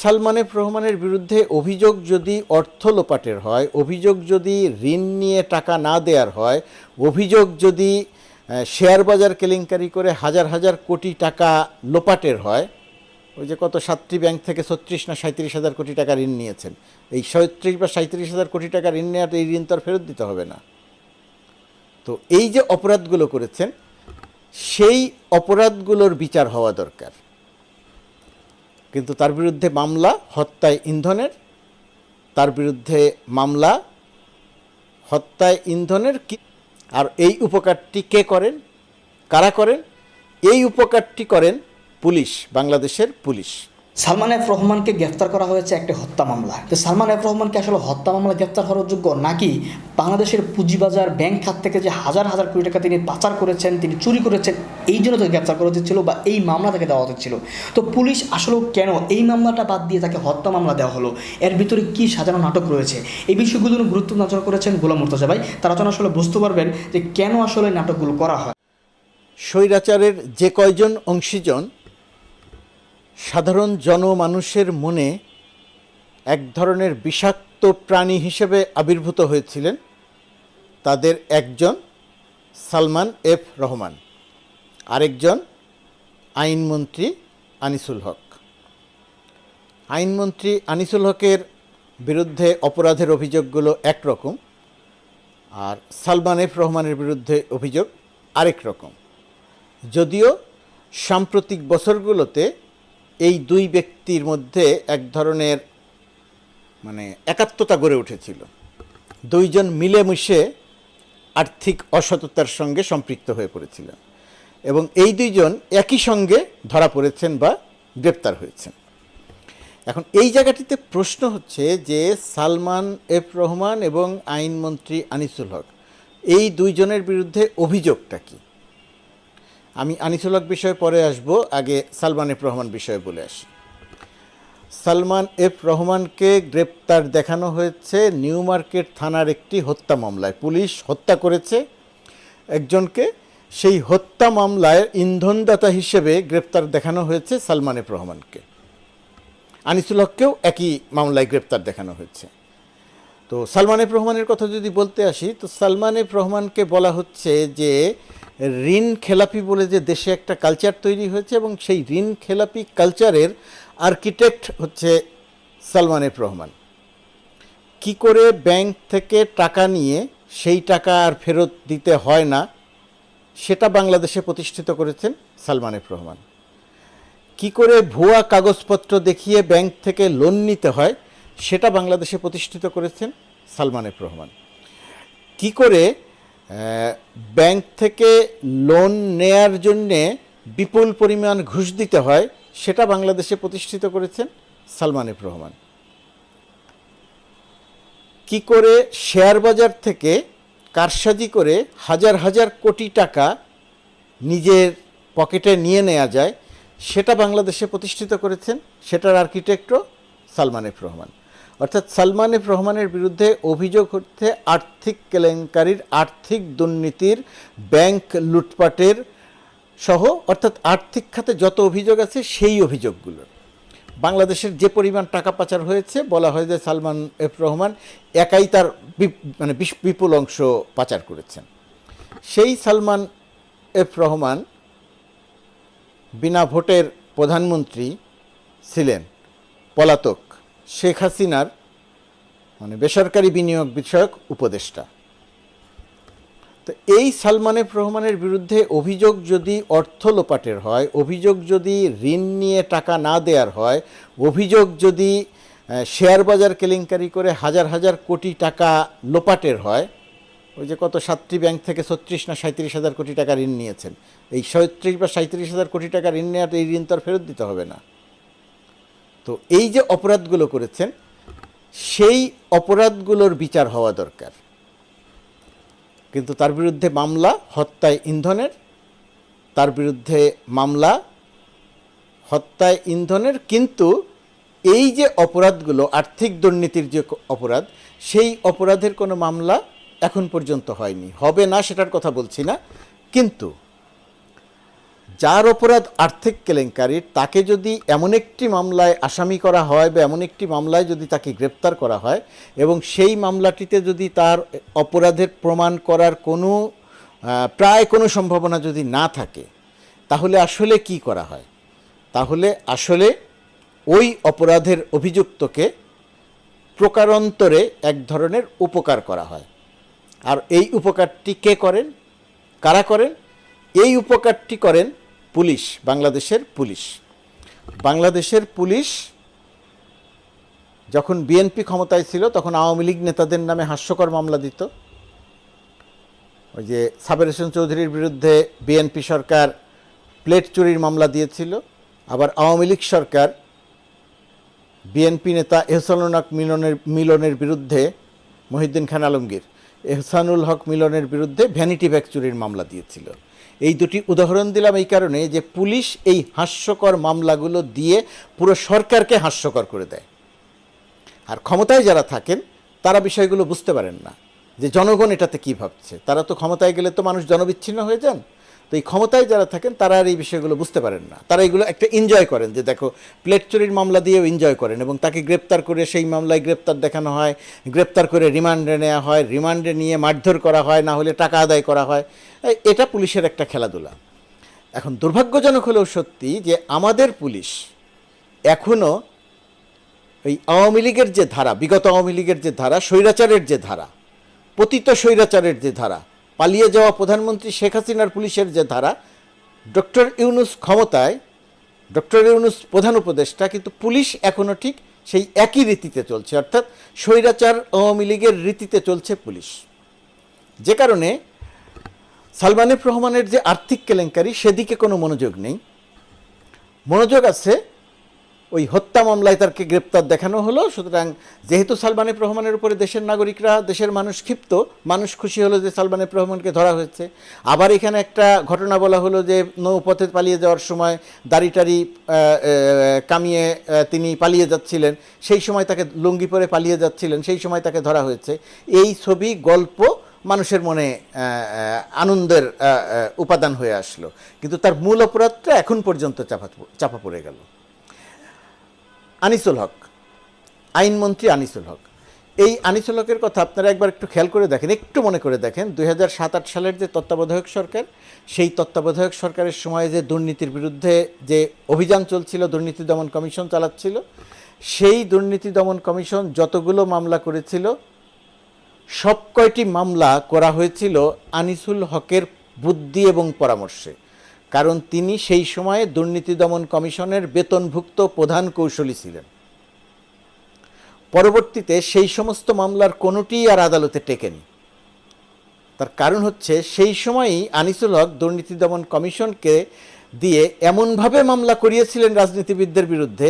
Salman F রহমানের বিরুদ্ধে অভিযোগ যদি অর্থ লোপাটের হয়, অভিযোগ যদি ঋণ নিয়ে টাকা না দেওয়ার হয়, অভিযোগ যদি শেয়ার বাজার কেলেঙ্কারি করে হাজার হাজার কোটি টাকা লোপাটের হয়, ওই যে কত সাতটি ব্যাংক থেকে ছত্রিশ না সাঁত্রিশ হাজার কোটি টাকা ঋণ নিয়েছেন, এই সাঁত্রিশ বা সাঁত্রিশ হাজার কোটি টাকা ঋণ নেওয়াটা এই ঋণ তো আর ফেরত দিতে হবে না। তো এই যে অপরাধগুলো করেছেন, সেই অপরাধগুলোর বিচার হওয়া দরকার। কিন্তু তার বিরুদ্ধে মামলা, হত্যায় ইন্ধনের, তার বিরুদ্ধে মামলা, হত্যায় ইন্ধনের কি, আর এই উপকারটি কে করেন, কারা করেন? এই উপকারটি করেন পুলিশ, বাংলাদেশের পুলিশ। সালমান এফ রহমানকে গ্রেফতার করা হয়েছে একটি হত্যা মামলা। তো সালমান এফ রহমানকে আসলে হত্যা মামলা গ্রেফতার হওয়ার যোগ্য নাকি বাংলাদেশের পুঁজিবাজার ব্যাংক খাত থেকে যে হাজার হাজার কোটি টাকা তিনি পাচার করেছেন, তিনি চুরি করেছেন, এই জন্য তাকে গ্রেফতার করা হচ্ছিল বা এই মামলা তাকে দেওয়া হচ্ছিল তো পুলিশ আসলে কেন এই মামলাটা বাদ দিয়ে তাকে হত্যা মামলা দেওয়া হলো? এর ভিতরে কি সাজানো নাটক রয়েছে? এই বিষয়গুলো গুরুত্ব নজর করেছেন গোলাম মুর্তজা ভাই। তারা যেন আসলে বুঝতে পারবেন যে কেন আসলে নাটকগুলো করা হয়। স্বৈরাচারের যে কয়জন অংশীজন সাধারণ জনমানুষের মনে এক ধরনের বিষাক্ত প্রাণী হিসেবে আবির্ভূত হয়েছিলেন তাদের একজন সালমান এফ রহমান, আরেকজন আইনমন্ত্রী আনিসুল হক। আইনমন্ত্রী আনিসুল হকের বিরুদ্ধে অপরাধের অভিযোগগুলো একরকম আর সালমান এফ রহমানের বিরুদ্ধে অভিযোগ আরেক রকম। যদিও সাম্প্রতিক বছরগুলোতে এই দুই ব্যক্তির মধ্যে এক ধরনের মানে একাত্মতা গড়ে উঠেছিল। দুইজন মিলেমিশে আর্থিক অসততার সঙ্গে সম্পৃক্ত হয়ে পড়েছিলেন এবং এই দুইজন একই সঙ্গে ধরা পড়েছেন বা গ্রেপ্তার হয়েছেন। এখন এই জায়গাটিতে প্রশ্ন হচ্ছে যে সালমান এফ রহমান এবং আইনমন্ত্রী আনিসুল হক, এই দুইজনের বিরুদ্ধে অভিযোগটা কী? আমি আনিসুলক বিষয়ে পরে আসব, আগে সালমান এফ রহমান বিষয়ে বলে আসি। সালমান এফ রহমানকে গ্রেপ্তার দেখানো হয়েছে নিউ মার্কেট থানার একটি হত্যা মামলায়। পুলিশ হত্যা করেছে একজনকে, সেই হত্যা মামলায় ইন্ধনদাতা হিসেবে গ্রেপ্তার দেখানো হয়েছে সালমান এফ রহমানকে। আনিসুল হককেও একই মামলায় গ্রেপ্তার দেখানো হয়েছে। তো সালমান এফ রহমানের কথা যদি বলতে আসি, তো সালমান এফ রহমানকে বলা হচ্ছে যে ঋণ খেলাপি বলে যে দেশে একটা কালচার তৈরি হয়েছে এবং সেই ঋণ খেলাপি কালচারের আর্কিটেক্ট হচ্ছে সালমান এফ রহমান। কি করে ব্যাংক থেকে টাকা নিয়ে সেই টাকা আর ফেরত দিতে হয় না, সেটা বাংলাদেশে প্রতিষ্ঠিত করেছেন সালমান এফ রহমান। কি করে ভুয়া কাগজপত্র দেখিয়ে ব্যাংক থেকে লোন নিতে হয়, সেটা বাংলাদেশে প্রতিষ্ঠিত করেছেন সালমান এফ রহমান। কি করে ব্যাংক থেকে লোন নেয়ার জন্যে বিপুল পরিমাণ ঘুষ দিতে হয়, সেটা বাংলাদেশে প্রতিষ্ঠিত করেছেন সালমান এফ রহমান। কি করে শেয়ার বাজার থেকে কারসাজি করে হাজার হাজার কোটি টাকা নিজের পকেটে নিয়ে নেওয়া যায়, সেটা বাংলাদেশে প্রতিষ্ঠিত করেছেন, সেটার আর্কিটেক্টও সালমান এফ রহমান। অর্থাৎ সালমান এফ রহমানের বিরুদ্ধে অভিযোগ হচ্ছে আর্থিক কেলেঙ্কারির, আর্থিক দুর্নীতির, ব্যাংক লুটপাটের সহ অর্থাৎ আর্থিক খাতে যত অভিযোগ আছে সেই অভিযোগগুলো। বাংলাদেশের যে পরিমাণ টাকা পাচার হয়েছে, বলা হয় যে সালমান এফ রহমান একাই তার মানে বিপুল অংশ পাচার করেছেন। সেই সালমান এফ রহমান বিনা ভোটের প্রধানমন্ত্রী ছিলেন, পলাতক। শেখ হাসিনার মানে বেসরকারি বিনিয়োগ বিষয়ক উপদেষ্টা। তো এই সালমান এফ রহমানের বিরুদ্ধে অভিযোগ যদি অর্থ লোপাটের হয়, অভিযোগ যদি ঋণ নিয়ে টাকা না দেওয়ার হয়, অভিযোগ যদি শেয়ার বাজার কেলেঙ্কারি করে হাজার হাজার কোটি টাকা লোপাটের হয়, ওই যে কত সাতটি ব্যাংক থেকে ছত্রিশ না সাঁত্রিশ হাজার কোটি টাকা ঋণ নিয়েছেন, এই ছত্রিশ বা সাঁত্রিশ হাজার কোটি টাকা ঋণ নেওয়াটা এই ঋণ তো আর ফেরত দিতে হবে না। তো এই যে অপরাধগুলো করেছেন, সেই অপরাধগুলোর বিচার হওয়া দরকার। কিন্তু তার বিরুদ্ধে মামলা, হত্যায় ইন্ধনের, তার বিরুদ্ধে মামলা, হত্যায় ইন্ধনের, কিন্তু এই যে অপরাধগুলো, আর্থিক দুর্নীতির যে অপরাধ, সেই অপরাধের কোনো মামলা এখন পর্যন্ত হয়নি। হবে না সেটার কথা বলছি না, কিন্তু যার অপরাধ আর্থিক কেলেঙ্কারির তাকে যদি এমন একটি মামলায় আসামি করা হয় বা এমন একটি মামলায় যদি তাকে গ্রেপ্তার করা হয় এবং সেই মামলাটিতে যদি তার অপরাধের প্রমাণ করার কোনো প্রায় কোনো সম্ভাবনা যদি না থাকে, তাহলে আসলে কি করা হয়? তাহলে আসলে ওই অপরাধের অভিযুক্তকে প্রকারান্তরে এক ধরনের উপকার করা হয়। আর এই উপকারটি কে করেন? কারা করেন? এই উপকারটি করেন পুলিশ, বাংলাদেশের পুলিশ। বাংলাদেশের পুলিশ যখন বিএনপি ক্ষমতায় ছিল, তখন আওয়ামী লীগ নেতাদের নামে হাস্যকর মামলা দিত। ওই যে সাবের হোসেন চৌধুরীর বিরুদ্ধে বিএনপি সরকার প্লেট চুরির মামলা দিয়েছিল, আবার আওয়ামী লীগ সরকার বিএনপি নেতা এহসানুল হক মিলনের মিলনের বিরুদ্ধে মহিউদ্দিন খান আলমগীর, এহসানুল হক মিলনের বিরুদ্ধে ভ্যানিটি ব্যাগ চুরির মামলা দিয়েছিল। এই দুটি উদাহরণ দিলাম এই কারণে যে পুলিশ এই হাস্যকর মামলাগুলো দিয়ে পুরো সরকারকে হাস্যকর করে দেয়। আর ক্ষমতায় যারা থাকেন, তারা বিষয়গুলো বুঝতে পারেন না যে জনগণ এটাতে কী ভাবছে। তারা তো ক্ষমতায় গেলে তো মানুষ জনবিচ্ছিন্ন হয়ে যান। তো এই ক্ষমতায় যারা থাকেন, তারা আর এই বিষয়গুলো বুঝতে পারেন না। তারা এগুলো একটা এনজয় করেন যে দেখো প্লেট চুরির মামলা দিয়েও এনজয় করেন এবং তাকে গ্রেপ্তার করে সেই মামলায় গ্রেপ্তার দেখানো হয়, গ্রেপ্তার করে রিমান্ডে নেওয়া হয়, রিমান্ডে নিয়ে মারধর করা হয়, না হলে টাকা আদায় করা হয়। এটা পুলিশের একটা খেলাধুলা। এখন দুর্ভাগ্যজনক হলেও সত্যি যে আমাদের পুলিশ এখনও এই আওয়ামী লীগের যে ধারা, বিগত আওয়ামী লীগের যে ধারা, স্বৈরাচারের যে ধারা, পতিত স্বৈরাচারের যে ধারা পালিয়ে যাওয়া প্রধানমন্ত্রী শেখ হাসিনার পুলিশের যে ধারা, ডক্টর ইউনুস ক্ষমতায়, ডক্টর ইউনুস প্রধান উপদেষ্টা, কিন্তু পুলিশ এখনও ঠিক সেই একই রীতিতে চলছে, অর্থাৎ স্বৈরাচার আওয়ামী লীগের রীতিতে চলছে পুলিশ। যে কারণে সালমান এফ রহমানের যে আর্থিক কেলেঙ্কারি, সেদিকে কোনো মনোযোগ নেই। মনোযোগ আছে ওই হত্যা মামলায় তারকে গ্রেপ্তার দেখানো হলো। সুতরাং যেহেতু সালমান এফ রহমানের উপরে দেশের নাগরিকরা, দেশের মানুষ ক্ষিপ্ত, মানুষ খুশি হলো যে সালমান এফ রহমানকে ধরা হয়েছে। আবার এখানে একটা ঘটনা বলা হলো যে নৌপথে পালিয়ে যাওয়ার সময় দাড়ি টাড়ি কামিয়ে তিনি পালিয়ে যাচ্ছিলেন। সেই সময় তাকে লুঙ্গি পরে পালিয়ে যাচ্ছিলেন, সেই সময় তাকে ধরা হয়েছে। এই ছবি, গল্প মানুষের মনে আনন্দের উপাদান হয়ে আসলো। কিন্তু তার মূল অপরাধটা এখন পর্যন্ত চাপা চাপা পড়ে গেল। আনিসুল হক, আইনমন্ত্রী আনিসুল হক। এই আনিসুল হকের কথা আপনারা একবার একটু খেয়াল করে দেখেন, একটু মনে করে দেখেন, দুই হাজার সাত আট সালের যে তত্ত্বাবধায়ক সরকার, সেই তত্ত্বাবধায়ক সরকারের সময়ে যে দুর্নীতির বিরুদ্ধে যে অভিযান চলছিল, দুর্নীতি দমন কমিশন চালাচ্ছিল, সেই দুর্নীতি দমন কমিশন যতগুলো মামলা করেছিল সব কয়টি মামলা করা হয়েছিল আনিসুল হকের বুদ্ধি এবং পরামর্শে। কারণ তিনি সেই সময়ে দুর্নীতি দমন কমিশনের বেতনভুক্ত প্রধান কৌশলী ছিলেন। পরবর্তীতে সেই সমস্ত মামলার কোনোটিই আর আদালতে টেকেনি। তার কারণ হচ্ছে সেই সময়ই আনিসুল হক দুর্নীতি দমন কমিশনকে দিয়ে এমনভাবে মামলা করিয়েছিলেন রাজনীতিবিদদের বিরুদ্ধে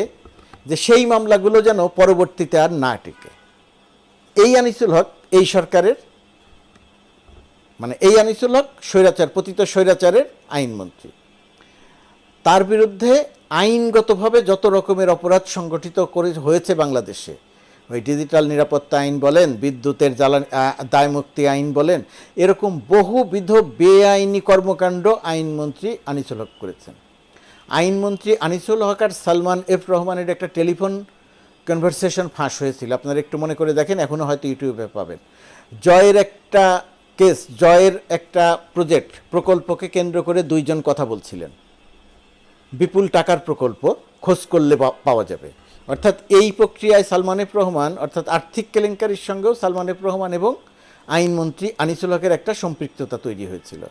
যে সেই মামলাগুলো যেন পরবর্তীতে আর না টেকে। এই আনিসুল হক এই সরকারের মানে এই আনিসুল হক স্বৈরাচার, পতিত স্বৈরাচারের আইনমন্ত্রী। তার বিরুদ্ধে আইনগতভাবে যত রকমের অপরাধ সংগঠিত করে হয়েছে বাংলাদেশে, ওই ডিজিটাল নিরাপত্তা আইন বলেন, বিদ্যুতের জ্বালানি দায়মুক্তি আইন বলেন, এরকম বহুবিধ বেআইনি কর্মকাণ্ড আইনমন্ত্রী আনিসুল হক করেছেন। আইনমন্ত্রী আনিসুল হক আর সালমান এফ রহমানের একটা টেলিফোন কনভারসেশন ফাঁস হয়েছিল। আপনারা একটু মনে করে দেখেন এখনও হয়তো ইউটিউবে পাবেন। জয়ের একটা কেস জয়ের একটা প্রজেক্ট প্রকল্পকে কেন্দ্র করে দুইজন কথা বলছিলেন। বিপুল টাকার প্রকল্প, খোঁজ করলে পাওয়া যাবে। অর্থাৎ এই প্রক্রিয়ায় সালমান এফ রহমান, অর্থাৎ আর্থিক কেলেঙ্কারির সঙ্গেও সালমান এফ রহমান এবং আইনমন্ত্রী আনিসুল হকের একটা সম্পৃক্ততা তৈরি হয়েছিল।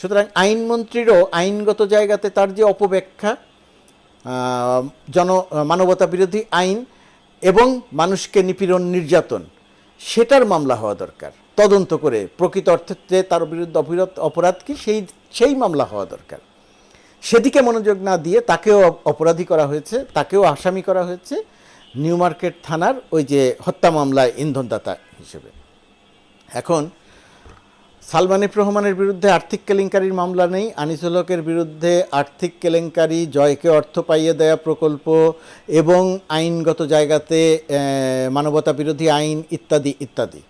সুতরাং আইনমন্ত্রীরও আইনগত জায়গাতে তার যে অপব্যাখ্যা জন, মানবতা বিরোধী আইন এবং মানুষকে নিপীড়ন নির্যাতন, সেটার মামলা হওয়া দরকার। তদন্ত করে প্রকৃত অর্থে তার বিরুদ্ধে অপরাধ অপরাধ কি, সেই সেই মামলা হওয়া দরকার। সেদিকে মনোযোগ না দিয়ে তাকেও অপরাধী করা হয়েছে, তাকেও আসামি করা হয়েছে নিউ মার্কেট থানার ওই যে হত্যা মামলায় ইন্ধনদাতা হিসেবে। এখন সালমান এফ রহমানের বিরুদ্ধে আর্থিক কেলেঙ্কারির মামলা নেই আনিসুল হকের বিরুদ্ধে আর্থিক কেলেঙ্কারি, জয়কে অর্থ পাইয়ে দেয়া প্রকল্প এবং আইনগত জায়গাতে মানবতা বিরোধী আইন ইত্যাদি ইত্যাদি।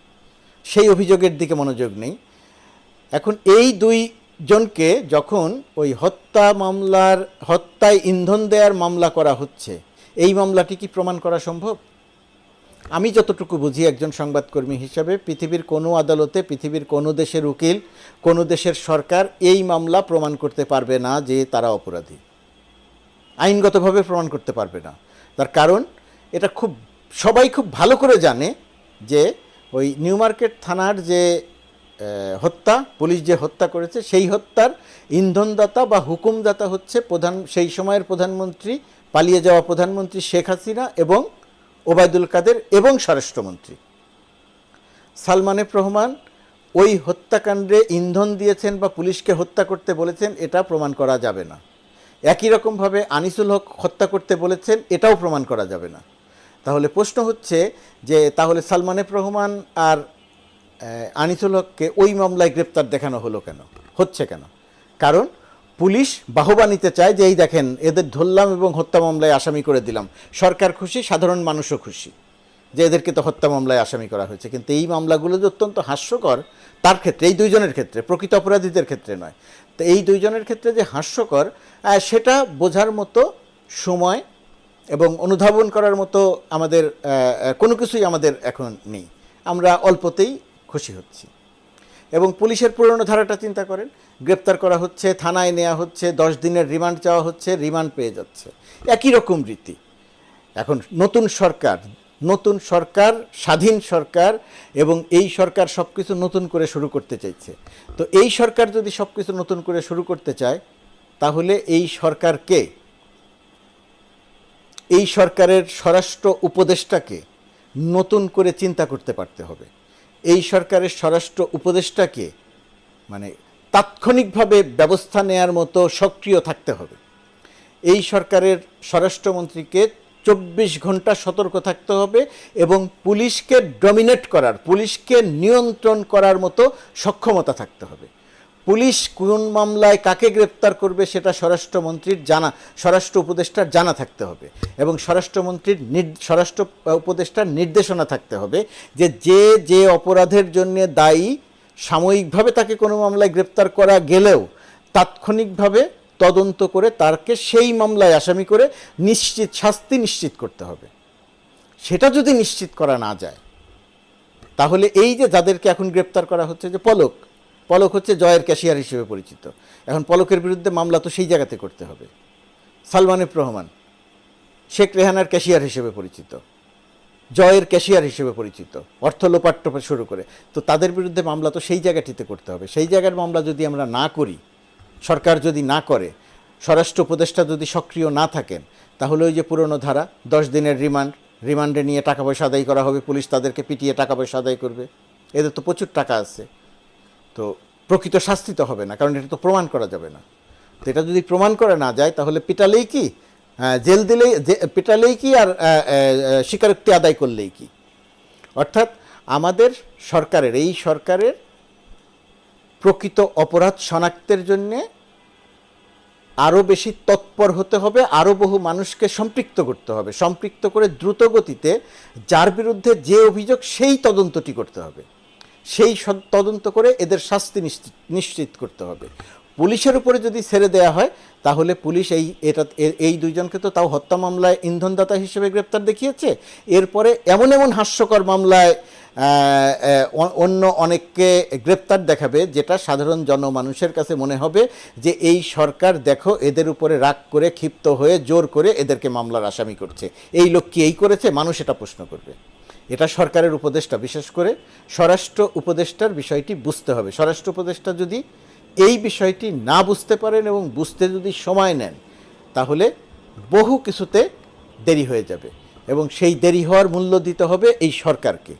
সেই অভিযোগের দিকে মনোযোগ নেই। এখন এই দুই জনকে যখন ওই হত্যা মামলার, হত্যায় ইন্ধন দেওয়ার মামলা করা হচ্ছে, এই মামলাটি কি প্রমাণ করা সম্ভব? আমি যতটুকু বুঝি একজন সংবাদকর্মী হিসাবে, পৃথিবীর কোনো আদালতে, পৃথিবীর কোনো দেশের উকিল, কোনো দেশের সরকার এই মামলা প্রমাণ করতে পারবে না যে তারা অপরাধী। আইনগতভাবে প্রমাণ করতে পারবে না। তার কারণ, এটা খুব, সবাই খুব ভালো করে জানে যে ওই নিউ মার্কেট থানার যে হত্যা, পুলিশ যে হত্যা করেছে, সেই হত্যার ইন্ধনদাতা বা হুকুমদাতা হচ্ছে প্রধান, সেই সময়ের প্রধানমন্ত্রী, পালিয়ে যাওয়া প্রধানমন্ত্রী শেখ হাসিনা এবং ওবায়দুল কাদের এবং স্বরাষ্ট্রমন্ত্রী। সালমান রহমান ওই হত্যাকাণ্ডে ইন্ধন দিয়েছেন বা পুলিশকে হত্যা করতে বলেছেন, এটা প্রমাণ করা যাবে না। একই রকমভাবে আনিসুল হক হত্যা করতে বলেছেন, এটাও প্রমাণ করা যাবে না। তাহলে প্রশ্ন হচ্ছে যে তাহলে সালমান এফ রহমান আর আনিসুল হককে ওই মামলায় গ্রেপ্তার দেখানো হলো কেন? হচ্ছে কেন? কারণ পুলিশ বাহবা নিতে চায় যে, এই দেখেন, এদের ধরলাম এবং হত্যা মামলায় আসামি করে দিলাম। সরকার খুশি, সাধারণ মানুষও খুশি যে, এদেরকে তো হত্যা মামলায় আসামি করা হয়েছে। কিন্তু এই মামলাগুলো যে অত্যন্ত হাস্যকর, তার ক্ষেত্রে, এই দুইজনের ক্ষেত্রে, প্রকৃত অপরাধীদের ক্ষেত্রে নয়। তো এই দুইজনের ক্ষেত্রে যে হাস্যকর সেটা বোঝার মতো সময় এবং অনুধাবন করার মতো আমাদের কোনো কিছুই আমাদের এখন নেই। আমরা অল্পতেই খুশি হচ্ছি। এবং পুলিশের পুরনো ধারাটা চিন্তা করেন, গ্রেপ্তার করা হচ্ছে, থানায় নেওয়া হচ্ছে, দশ দিনের রিমান্ড চাওয়া হচ্ছে, রিমান্ড পেয়ে যাচ্ছে। একই রকম রীতি। এখন নতুন সরকার নতুন সরকার, স্বাধীন সরকার এবং এই সরকার সব কিছু নতুন করে শুরু করতে চাইছে। তো এই সরকার যদি সব কিছু নতুন করে শুরু করতে চায়, তাহলে এই সরকারকে এই সরকারের স্বরাষ্ট্র উপদেষ্টাকে নতুন করে চিন্তা করতে পারতে হবে। এই সরকারের স্বরাষ্ট্র উপদেষ্টাকে মানে তাৎক্ষণিকভাবে ব্যবস্থা নেয়ার মতো সক্রিয় থাকতে হবে। এই সরকারের স্বরাষ্ট্রমন্ত্রীকে চব্বিশ ঘণ্টা সতর্ক থাকতে হবে এবং পুলিশকে ডমিনেট করার, পুলিশকে নিয়ন্ত্রণ করার মতো সক্ষমতা থাকতে হবে। পুলিশ কোন মামলায় কাকে গ্রেপ্তার করবে সেটা স্বরাষ্ট্রমন্ত্রীর জানা, স্বরাষ্ট্র উপদেষ্টার জানা থাকতে হবে। এবং স্বরাষ্ট্রমন্ত্রীর স্বরাষ্ট্র উপদেষ্টার নির্দেশনা থাকতে হবে যে যে যে অপরাধের জন্য দায়ী সাময়িকভাবে তাকে কোনো মামলায় গ্রেপ্তার করা গেলেও তাৎক্ষণিকভাবে তদন্ত করে তারকে সেই মামলায় আসামি করে নিশ্চিত, শাস্তি নিশ্চিত করতে হবে। সেটা যদি নিশ্চিত করা না যায়, তাহলে এই যে যাদেরকে এখন গ্রেপ্তার করা হচ্ছে যে পলক পলক হচ্ছে জয়ের ক্যাশিয়ার হিসেবে পরিচিত। এখন পলকের বিরুদ্ধে মামলা তো সেই জায়গাতে করতে হবে। সালমান এফ রহমান, শেখ রেহানার ক্যাশিয়ার হিসেবে পরিচিত। জয়ের ক্যাশিয়ার হিসেবে পরিচিত। অর্থ লোপাট শুরু করে। তো তাদের বিরুদ্ধে মামলা তো সেই জায়গাটিতে করতে হবে। সেই জায়গার মামলা যদি আমরা না করি, সরকার যদি না করে, স্বরাষ্ট্র উপদেষ্টা যদি সক্রিয় না থাকেন, তাহলে ওই যে পুরনো ধারা, দশ দিনের রিমান্ড, রিমান্ডে নিয়ে টাকা পয়সা আদায় করা হবে, পুলিশ তাদেরকে পিটিয়ে টাকা পয়সা আদায় করবে। এদের তো প্রচুর টাকা আছে। তো প্রকৃত শাস্তি তো হবে না, কারণ এটা তো প্রমাণ করা যাবে না। তো এটা যদি প্রমাণ করা না যায়, তাহলে পিটালেই কি? জেল দিলেই পিটালেই কি আর স্বীকারোক্তি আদায় করলেই কি? অর্থাৎ আমাদের সরকারের, এই সরকারের প্রকৃত অপরাধ শনাক্তের জন্যে আরও বেশি তৎপর হতে হবে আরও বহু মানুষকে সম্পৃক্ত করতে হবে। সম্পৃক্ত করে দ্রুত গতিতে যার বিরুদ্ধে যে অভিযোগ, সেই তদন্তটি করতে হবে। সেই তদন্ত করে এদের শাস্তি নিশ্চিত করতে হবে। পুলিশের উপরে যদি ছেড়ে দেওয়া হয়, তাহলে পুলিশ এই এটা এই দুইজনকে তো তাও হত্যা মামলায় ইন্ধনদাতা হিসেবে গ্রেপ্তার দেখিয়েছে। এরপরে এমন এমন হাস্যকর মামলায় অন্য অনেককে গ্রেপ্তার দেখাবে, যেটা সাধারণ জনমানুষের কাছে মনে হবে যে এই সরকার দেখো এদের উপরে রাগ করে, ক্ষিপ্ত হয়ে, জোর করে এদেরকে মামলার আসামি করছে। এই লোক কি এই করেছে? মানুষ এটা প্রশ্ন করবে। এটা সরকারের উপদেষ্টা। বিশেষ করে স্বরাষ্ট্র উপদেষ্টার বিষয়টি বুঝতে হবে। স্বরাষ্ট্র উপদেষ্টা যদি এই বিষয়টি না বুঝতে পারেন এবং বুঝতে যদি সময় নেন, তাহলে বহু কিছুতে দেরি হয়ে যাবে এবং সেই দেরি হওয়ার মূল্য দিতে হবে এই সরকারকে।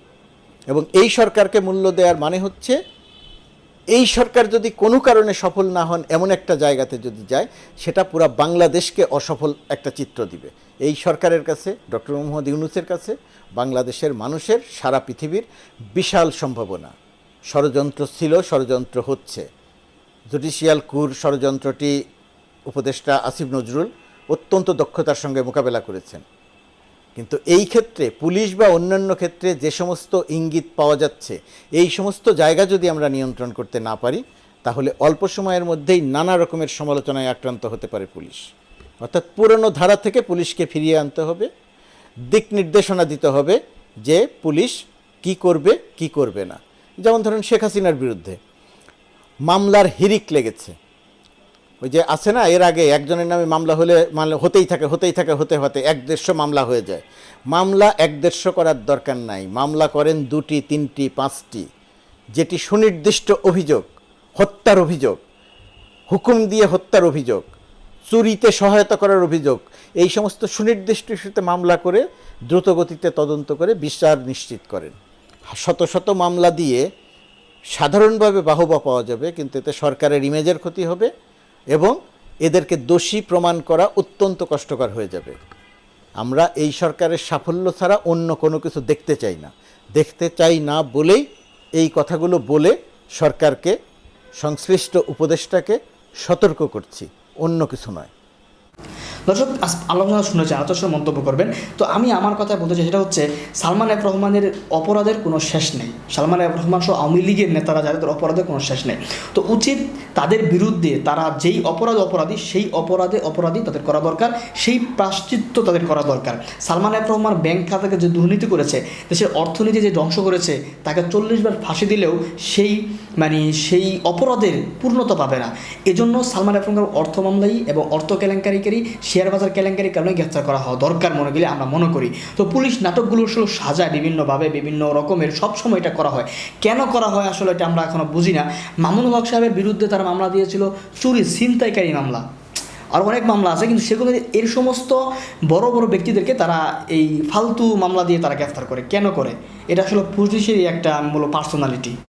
এবং এই সরকারকে মূল্য দেওয়ার মানে হচ্ছে এই সরকার যদি কোনো কারণে সফল না হন, এমন একটা জায়গাতে যদি যায়, সেটা পুরা বাংলাদেশকে অসফল একটা চিত্র দিবে। এই সরকারের কাছে, ডক্টর মোহাম্মদ ইউনুসের কাছে, বাংলাদেশের মানুষের সারা পৃথিবীর বিশাল সম্ভাবনা। ষড়যন্ত্র ছিল, ষড়যন্ত্র হচ্ছে। জুডিশিয়াল কুর ষড়যন্ত্রটি উপদেষ্টা আসিফ নজরুল অত্যন্ত দক্ষতার সঙ্গে মোকাবেলা করেছেন। কিন্তু এই ক্ষেত্রে পুলিশ বা অন্যান্য ক্ষেত্রে যে সমস্ত ইঙ্গিত পাওয়া যাচ্ছে, এই সমস্ত জায়গা যদি আমরা নিয়ন্ত্রণ করতে না পারি, তাহলে অল্প সময়ের মধ্যেই নানা রকমের সমালোচনায় আক্রান্ত হতে পারে পুলিশ। অর্থাৎ পুরনো ধারা থেকে পুলিশকে ফিরিয়ে আনতে হবে, দিক নির্দেশনা দিতে হবে যে পুলিশ কি করবে কি করবে না। যেমন ধরুন শেখ হাসিনার বিরুদ্ধে মামলার হিরিক লেগেছে। ওই যে আছে না, এর আগে একজনের নামে মামলা হলে মানে হতেই থাকে হতেই থাকে, হতে হতে, এক দেড়শো মামলা হয়ে যায়। মামলা এক দেড়শো করার দরকার নাই। মামলা করেন দুটি, তিনটি, পাঁচটি। যেটি সুনির্দিষ্ট অভিযোগ, হত্যার অভিযোগ, হুকুম দিয়ে হত্যার অভিযোগ, চুরিতে সহায়তা করার অভিযোগ, এই সমস্ত সুনির্দিষ্ট ইস্যুতে মামলা করে দ্রুত গতিতে তদন্ত করে বিচার নিশ্চিত করেন। শত শত মামলা দিয়ে সাধারণভাবে বাহবা পাওয়া যাবে, কিন্তু এতে সরকারের ইমেজের ক্ষতি হবে এবং এদেরকে দোষী প্রমাণ করা অত্যন্ত কষ্টকর হয়ে যাবে। আমরা এই সরকারের সাফল্য ছাড়া অন্য কোনো কিছু দেখতে চাই না। দেখতে চাই না বলেই এই কথাগুলো বলে সরকারকে, সংশ্লিষ্ট উপদেষ্টাকে সতর্ক করছি, অন্য কিছু নয়। দর্শক আলোচনা শুনেছে আলোচনা মন্তব্য করবেন। তো আমি আমার কথা বলতে চাই, সেটা হচ্ছে, সালমান এফ রহমানের অপরাধের কোনো শেষ নেই। সালমান এফ রহমান সহ আওয়ামী লীগের নেতারা যাদের অপরাধের কোনো শেষ নেই। তো উচিত তাদের বিরুদ্ধে তারা যেই অপরাধ অপরাধী, সেই অপরাধে অপরাধী তাদের করা দরকার, সেই প্রাশ্চিত্য তাদের করা দরকার। সালমান এফ রহমান ব্যাংক খাতাকে যে দুর্নীতি করেছে, দেশের অর্থনীতি যে ধ্বংস করেছে, তাকে চল্লিশ বার ফাঁসি দিলেও সেই মানে সেই অপরাধের পূর্ণতা পাবে না। এজন্য সালমান এফ রহমানের অর্থ মামলাই এবং অর্থ কেলেঙ্কারিকারী শেয়ার বাজার কেলেঙ্কারির কারণে গ্রেফতার করা হওয়া দরকার মনে গেলে আমরা মনে করি। তো পুলিশ নাটকগুলো সাজায় বিভিন্নভাবে, বিভিন্ন রকমের সবসময় এটা করা হয়। কেন করা হয় আসলে এটা আমরা এখনও বুঝি না। মামুনুল হক সাহেবের বিরুদ্ধে তারা মামলা দিয়েছিল, চুরি, ছিনতাইকারী মামলা। আর অনেক মামলা আছে, কিন্তু সেগুলো এর সমস্ত বড় বড় ব্যক্তিদেরকে তারা এই ফালতু মামলা দিয়ে তারা গ্রেফতার করে। কেন করে? এটা আসলে পুলিশেরই একটা মূল পার্সোনালিটি